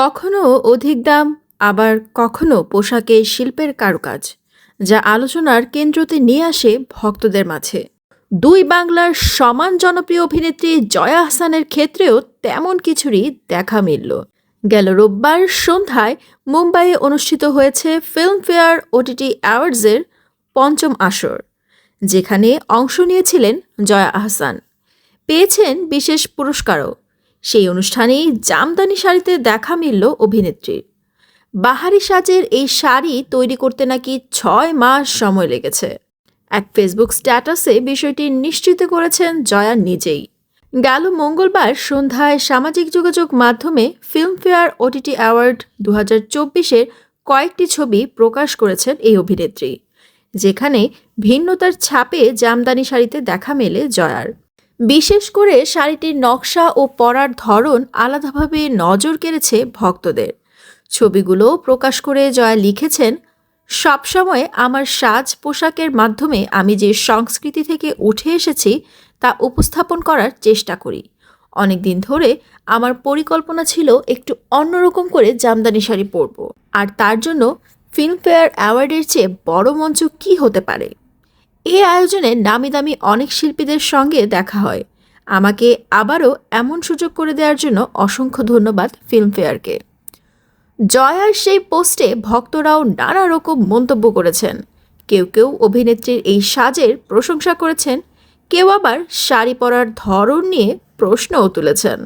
কখনো অধিক দাম, আবার কখনো পোশাকে শিল্পের কারুকাজ, যা আলোচনার কেন্দ্রতে নিয়ে আসে ভক্তদের মাঝে। দুই বাংলার সমান জনপ্রিয় অভিনেত্রী জয়া আহসানের ক্ষেত্রেও তেমন কিছুরই দেখা মিলল। গেল রোববার সন্ধ্যায় মুম্বাইয়ে অনুষ্ঠিত হয়েছে ফিল্মফেয়ার ওটিটি অ্যাওয়ার্ডসের পঞ্চম আসর, যেখানে অংশ নিয়েছিলেন জয়া আহসান পেয়েছেন বিশেষ পুরস্কারও। সেই অনুষ্ঠানেই জামদানি শাড়িতে দেখা মিলল অভিনেত্রীর। বাহারি সাজের এই শাড়ি তৈরি করতে নাকি ছয় মাস সময় লেগেছে। এক ফেসবুক স্ট্যাটাসে বিষয়টি নিশ্চিত করেছেন জয়া নিজেই। গেল মঙ্গলবার সন্ধ্যায় সামাজিক যোগাযোগ মাধ্যমে ফিল্মফেয়ার ওটিটি অ্যাওয়ার্ড দু হাজার চব্বিশের কয়েকটি ছবি প্রকাশ করেছেন এই অভিনেত্রী, যেখানে ভিন্নতার ছাপে জামদানি শাড়িতে দেখা মেলে জয়ার। বিশেষ করে শাড়িটির নকশা ও পরার ধরন আলাদাভাবে নজর কেড়েছে ভক্তদের। ছবিগুলো প্রকাশ করে জয়া লিখেছেন, সবসময় আমার সাজ পোশাকের মাধ্যমে আমি যে সংস্কৃতি থেকে উঠে এসেছি তা উপস্থাপন করার চেষ্টা করি। অনেক দিন ধরে আমার পরিকল্পনা ছিল একটু অন্যরকম করে জামদানি শাড়ি পরব। আর তার জন্য ফিল্মফেয়ার অ্যাওয়ার্ডের চেয়ে বড় মঞ্চ কী হতে পারে? এই আয়োজনে নামি দামি অনেক শিল্পীদের সঙ্গে দেখা হয়। আমাকে আবারও এমন সুযোগ করে দেওয়ার জন্য অসংখ্য ধন্যবাদ ফিল্মফেয়ারকে। জয়ার সেই পোস্টে ভক্তরাও নানা রকম মন্তব্য করেছেন। কেউ কেউ অভিনেত্রীর এই সাজের প্রশংসা করেছেন, কেউ আবার শাড়ি পরার ধরন নিয়ে প্রশ্নও তুলেছেন।